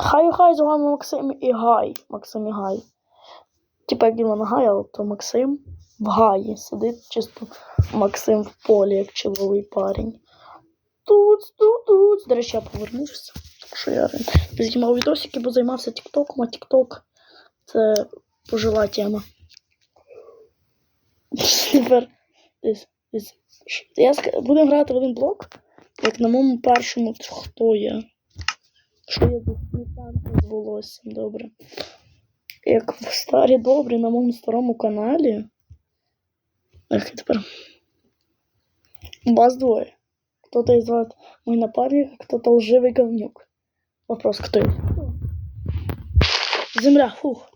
Хай хай з вами Максим і Гай. Максим і Гай. Типа як він Гай, то Максим в Гаї сидить чисто Максим в полі, як чоловий парень. Тут, тут, тут. До речі, я повернувся. Що я знімав відосики, бо займався Тіктоком, а Тікток це пожила тема. Тепер. Я будемо грати в один блок, як на моєму першому хто я. Що я тут не там з волоссям, добре. Як в старі добрі на моєму старому каналі. Так, і тепер. Вас двое. Кто-то из вас мой напарник, а кто-то лживый говнюк. Вопрос, кто из? Земля, фух.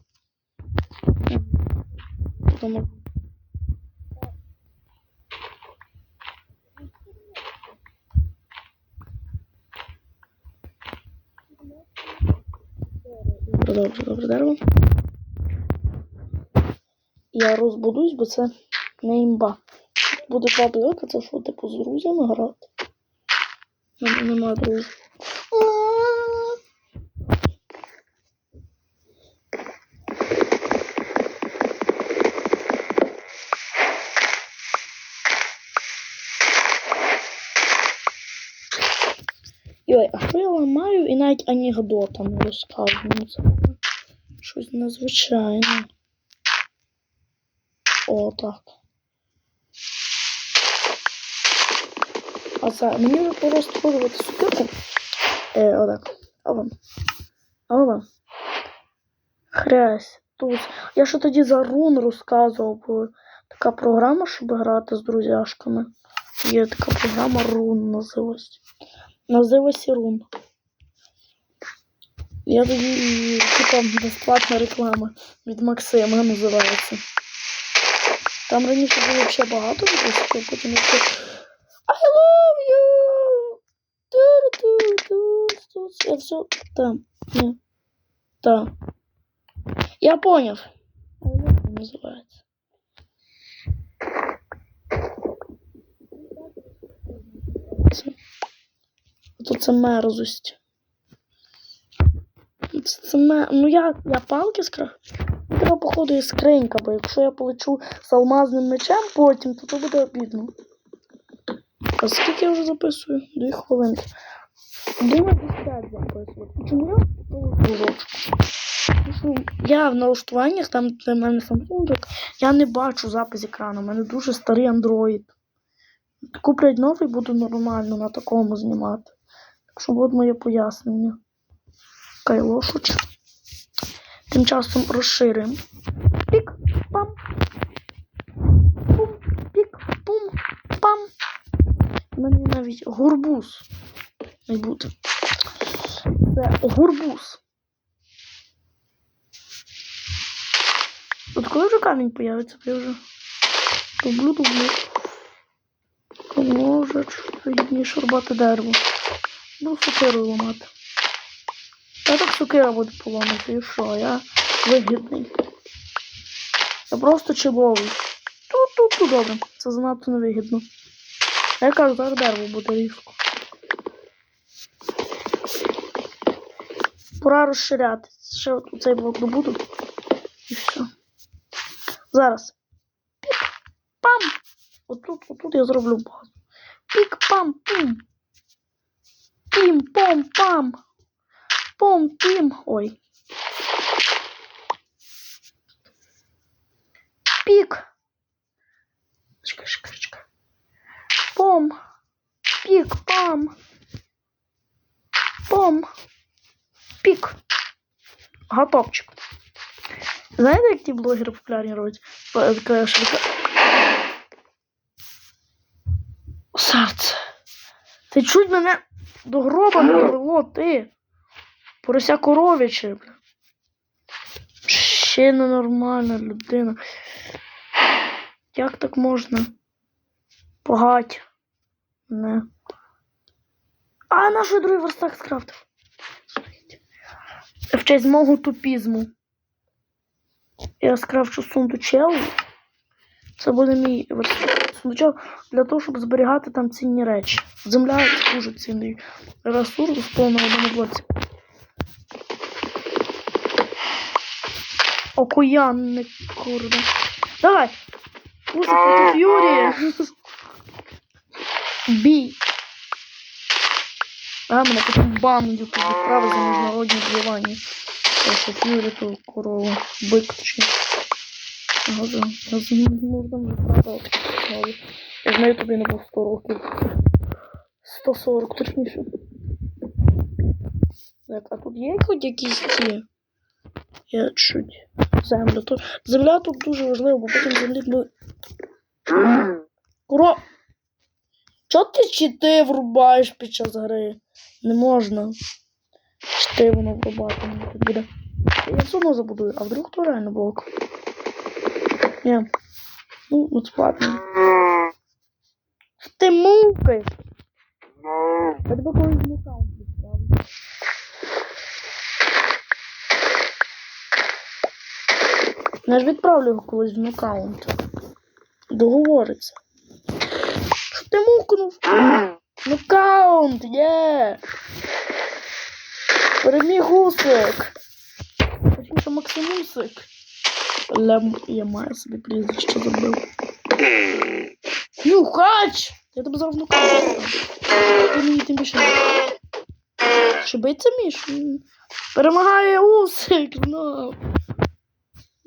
Думаю. Добре, добре, дерево. Я розбудусь, бо це не імба. Буде два блока, це що, типу, з друзями грати? У мене нема друзів. Йой, а що я ламаю і навіть анекдота не розказую. Ну, щось незвичайне. О, так. А це мені вже пора створювати сукирку. Е, отак. Опа. Опа. Хрясь. Тут. Я що тоді за рун розказував, бо така програма, щоб грати з друзяшками. Є така програма рун називається. Називається рун. Я тоді, типа, безплатна реклама від Максима називається. Там раніше було ще багато відосів, а потім я I love you! Ту-ру-ту-ту-ту. Я все там. Ні. Там. Я поняв. I love you називається. Це. Тут це мерзость. Це, це мер... Ну я, я палки скрав. Ну, Треба, походу, і скринька, бо якщо я полечу з алмазним мечем потім, то то буде обідно. А скільки я вже записую? Дві хвилинки. Думаю, десь п'ять записувати. Чому я кружочку? Я в налаштуваннях, там в мене Samsung, я не бачу запис екрану. У мене дуже старий Android. Куплять новий, буду нормально на такому знімати. Так що буде моє пояснення. Кайлошуч. Тим часом розширюємо. Пік, пам. Пум, пік, пум, пам. У мене навіть гурбуз. Не буде. Це гурбуз. От коли вже камінь появиться, я вже дублю, дублю. Може, вигідніше рубати дерево. Ну, сокирою ламати. Та так сокира буде поламати, і що? Я вигідний. Я просто чоловік. Тут-тут-тут добре. Це занадто невигідно. Я кажу, зараз дерево буде різко. Пора розширяти. Ще цей блок добуду. І все. Зараз. Пік. Пам! Отут, отут я зроблю базу. Пік, пам, пум. Пім, пом, пам. Пом, пім. Ой. Пік. Чекай, чекай, чекай. Пом. Пік, пам. Пом. Пік. Готовчик. Знаєте, як ті блогери популярні роблять? Серце. Ти чуть мене до гроба привело, ти. Порося коров'яче, бля. Ще ненормальна людина. Як так можна? Погать. Не. А наш другий верстак скрафтив. В честь мого тупізму. Я скрафчу сундучел. Це буде мій верстак сундучок для того, щоб зберігати там цінні речі. Земля це дуже цінний ресурс в повному блоці. Окуянник, курда. Давай! Музику проти Фьюрі! Бій! А, мене потім баню тут відправили за міжнародні вбивання. Тому Фьюрі то корова, бик чи... Ним можна вже продати. Я знаю, тобі не був 100 років. 140 точніше. Так, а тут є хоч якісь ті? Я чуть землю. Тут... Земля тут дуже важлива, бо потім землі ми. Куро. Чого ти щити врубаєш під час гри? Не можна. Щити воно врубати. мені тут буде. Я все одно забудую, а вдруг то реально блок. Ні. Ну, от складно. Ти мукаєш. Я тебе колись в нокаут відправлю. Я ж відправлю колись в нокаунт. Договориться. Що ти мукнув? Нокаунт, є! Переміг гусик! Точніше Максимусик. Лем, я маю собі прізвище забив. Нюхач! Я тебе зараз Ти мені тим більше. Чи биться міш? Перемагає Усик, знов.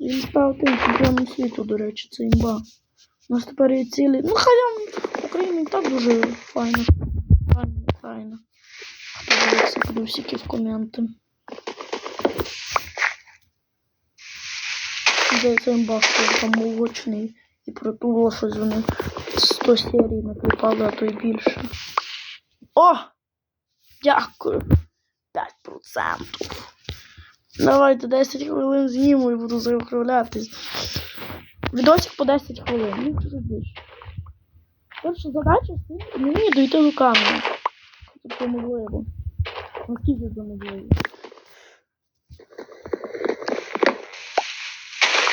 Він став тим чемпіоном світу, до речі, це імба. У нас тепер є цілі. Ну, хай в Україні так дуже файно. Файно, файно. Подивився які в коменти. Здається, імба, що там молочний. І притуло щось вони 100 серій наклепали, а то й більше. О! Дякую. 5%. Давайте 10 хвилин зніму і буду закруглятись. Відосик по 10 хвилин. Ну, чуть більше. Перша задача мені дійти до камери. Це можливо. Наскільки це можливо?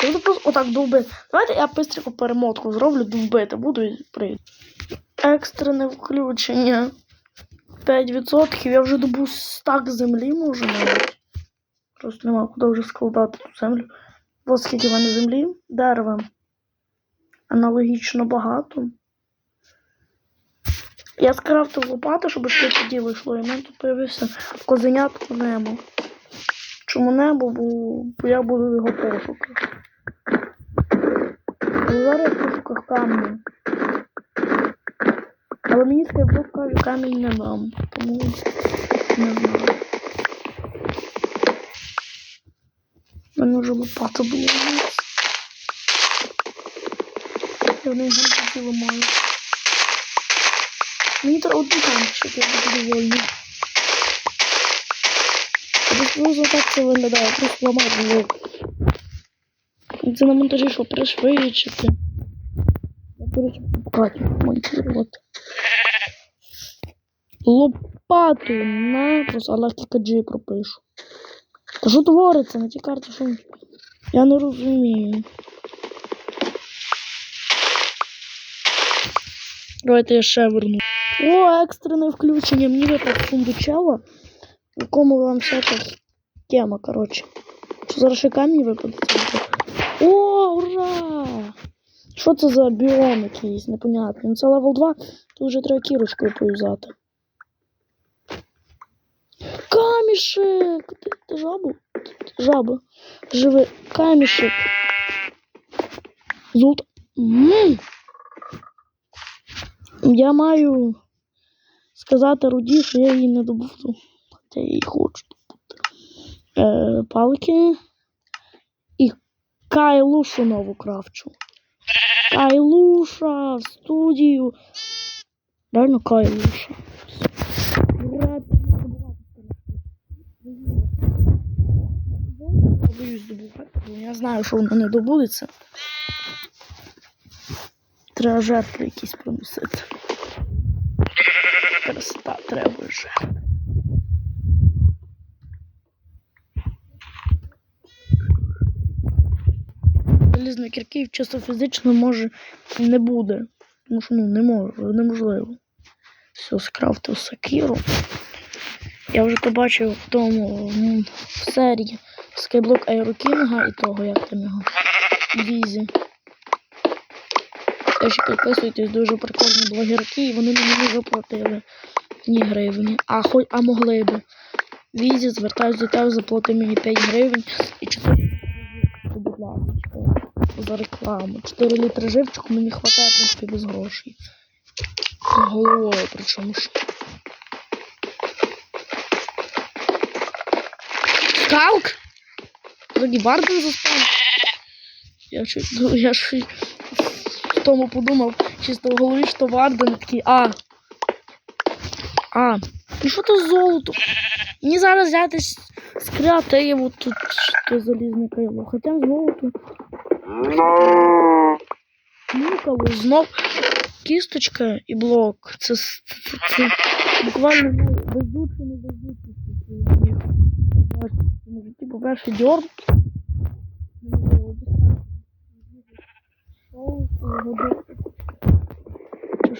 Буду просто отак довбити. Давайте я бистренько перемотку зроблю, довбити буду і прийду. Екстрене включення. 5%. Я вже добув стак землі, може навіть. Просто нема куди вже складати ту землю. Ось скільки мене землі, дерева. Аналогічно багато. Я скрафтив лопату, щоб швидше діло йшло, і в мене тут появився козенятко небо. Чому небо? Бо, я буду його пошуках. Зараз я в пошуках каменю. Але мені скайблок каже, камінь не дам, тому не знаю. У мене вже лопата була. Я не гарно ламаю. Мені треба я буду довольний. Просто так це виглядає, просто ламати блок. І Це на монтажі, щоб пришвидшити. Я, до речі, Катю монтувати. Лопату на просто але кілька G пропишу. Та що твориться на тій карті, що я не розумію. Давайте я ще верну. О, екстрене включення. Мені випав сундучало, в якому вам всяка тема, коротше. Що зараз ще камінь випаде? О, ура! Що це за біом якийсь, непонятний. Ну це левел 2, тут вже треба кірочкою пов'язати. Камішек! Ти, ти жабу? Ти жаба. Живи камішек. Золото. Я маю сказати Руді, що я її не добуду. Хоча я її хочу добути. Е, палки. Кайлушу нову кравчу. Кайлуша в студію. Реально Кайлуша. Боюсь добувати, бо я знаю, що воно не добудеться. Треба жертви якісь приносити. Красота, треба жертви. Залізної кірки чисто фізично може не буде. Тому що ну не може, неможливо. Все, скрафтив сакіру. Я вже побачив в тому в серії Скайблок Аерокінга і того, як там його. Візі. Теж підписуйтесь, дуже прикольні блогерки, і вони мені не заплатили ні гривні. А хоч а могли би. Візі, звертаюсь до тебе, заплати мені 5 гривень і 4 живчику, будь ласка, за рекламу. 4 літри живчику мені хватає, в принципі, без грошей. З головою, причому ж. Скалк! Тоді Барден заспав. Я чуть, ну, я ж в тому подумав, чисто в голові, що Варден такий, а. А, ну що то золото? Мені зараз взяти креативу тут то залізне кайло. Хоча золото. Мукало, знов кісточка і блок. Це, це, це, буквально ну, бездуче, не бездуче. Типу, по-перше, дьорн.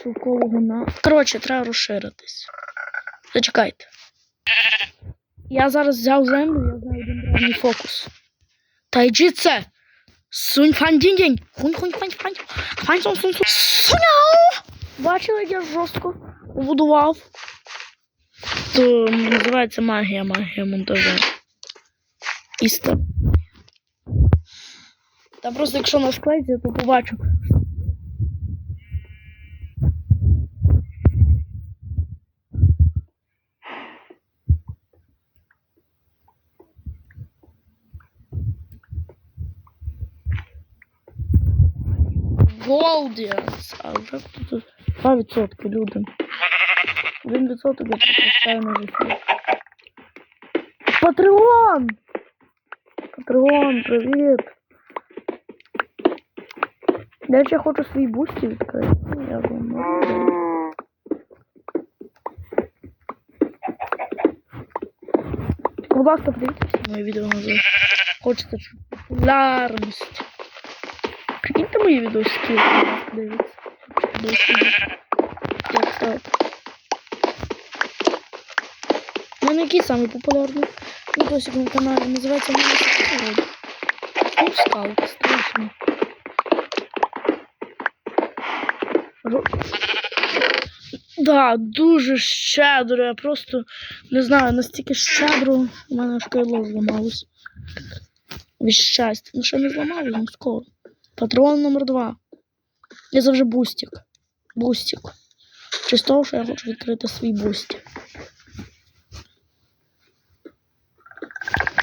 Шовкового на. Коротше, треба розширитись. Зачекайте. Я зараз взяв землю, я знаю один древній фокус. Тайджі це! Сунь фан дінь дінь! Хунь хунь фань фань! Фань сун сунь сун! Суняу! Бачили, я жорстко побудував? То називається магія, магія монтажа. Іста. Та просто якщо на склейці, то побачу. Голдіанс. А вже тут 2% люди. 1% я пропускаю на життя. Патреон! Патреон, привіт! Я ще хочу свій бусті відкрити. Я думаю. Будь ласка, подивіться моє відео назад. Щоб популярність. Прикиньте мої відосики, дивіться. Як так. У мене який самий популярний відосик на каналі називається «Мене секрет». Ну, скалк, страшно. Да, дуже щедро. Я просто не знаю, настільки щедро у мене аж кайло зламалось. Від щастя. Ну ще не зламалось, ну скоро. Патрон номер два. Я завжди бустик. Бустик. Чи з того, що я хочу відкрити свій бустик.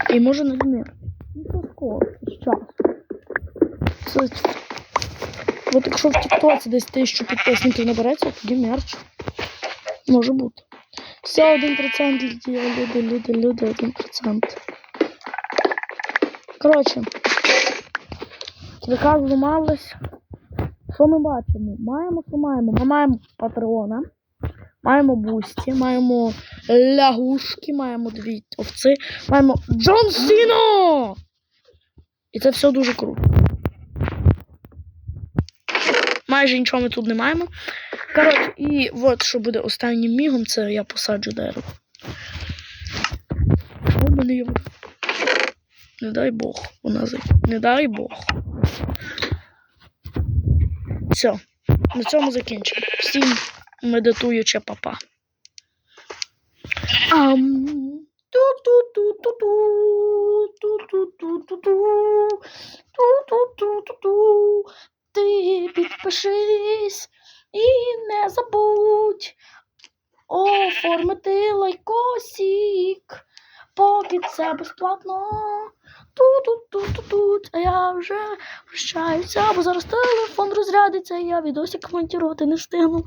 І може на дмір. Ну це скоро, це час. Це... От якщо в Тіктоці десь тисячу підписників набереться, тоді мерч. Може бути. Все, 1% люди, люди, люди, люди, 1%. Коротше, ТВК зламалась. Що ми бачимо? Маємо, що маємо? Ми маємо патреона, маємо бусті, маємо лягушки, маємо дві овці, маємо Джон Сіно! І це все дуже круто. Майже нічого ми тут не маємо. Коротше, і от що буде останнім мігом, це я посаджу дерево. Не дай Бог, вона зайде. Не дай Бог. Все, на цьому закінчимо. Всім медитуюча папа. Ам. Ти підпишись і не забудь оформити лайкосик, поки це безплатно. Ту-ту-ту-ту-ту. А я вже прощаюся, бо зараз телефон розрядиться, і я відосик монтувати не встигну.